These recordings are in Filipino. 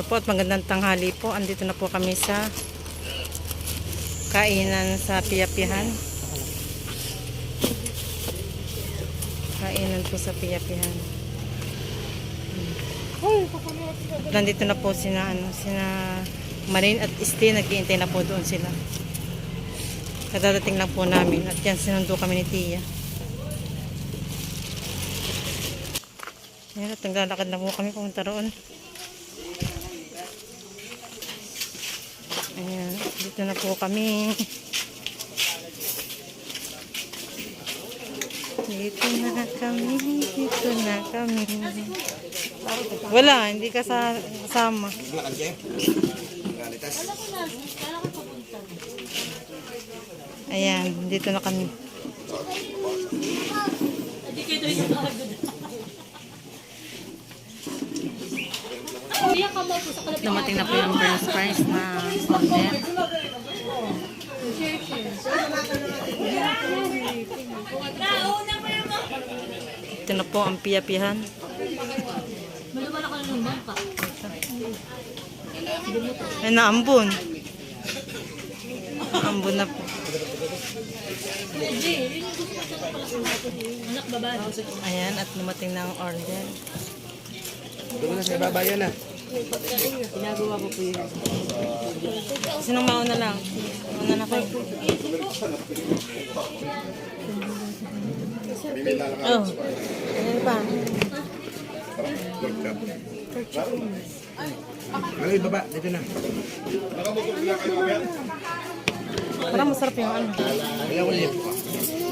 po at magandang tanghali po. Andito na po kami sa kainan sa Piyapihan. Kainan po sa Piyapihan. Nandito na po sina ano, sina Marin at Este, nag-iintay na po doon sila. Kadadating lang po namin at yan sinundo kami ni Tia. Ayan, at naglalakad na po kami pumunta roon. Ayan, dito na po kami. Dito na kami, dito na kami. Wala, hindi ka sa, kasama. Ayan, dito na kami. Dumating na po yung burns fries na order. Ito na po ang piyapihan. Ay, naambon. Naambon na po. Ayan, at dumating na ang order. Doon na sa babayan na. Sinong mauna lang? Mauna na kayo. Oh, ano pa? Malay baba, dito na. Parang masarap yung ano. Ayaw ko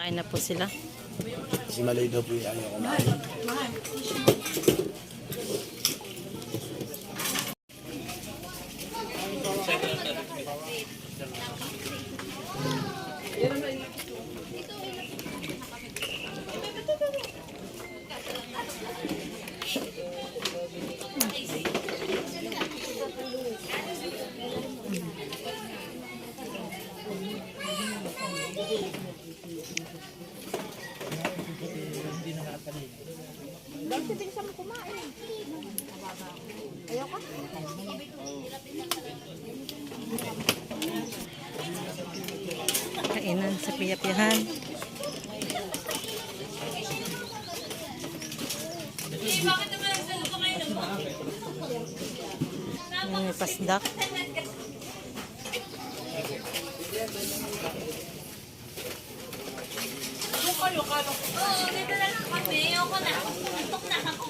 na po sila. Si Malay daw po yung ayaw kumain. Kainan sa piyapihan. May pasdak. Oo, dito na lang kami. Ayoko na. Tutok na ako.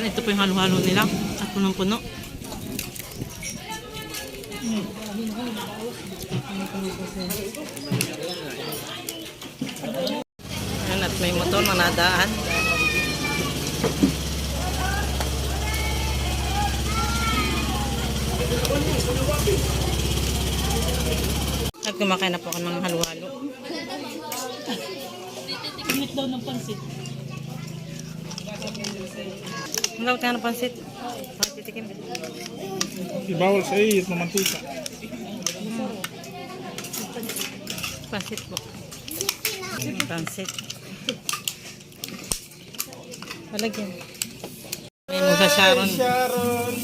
Yan, ito po yung halo-halo nila. At punong-puno. Yan, at may motor na nadaan. At kumakain na po ako ng halo-halo. Init daw ng pansit. Ang lawat nga ng pansit. Titikim? Di bawal sa iyo, mamantika. Pansit po. Pansit. Palagyan. May mga Sharon. Sharon,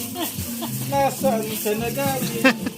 nasaan ka na galing?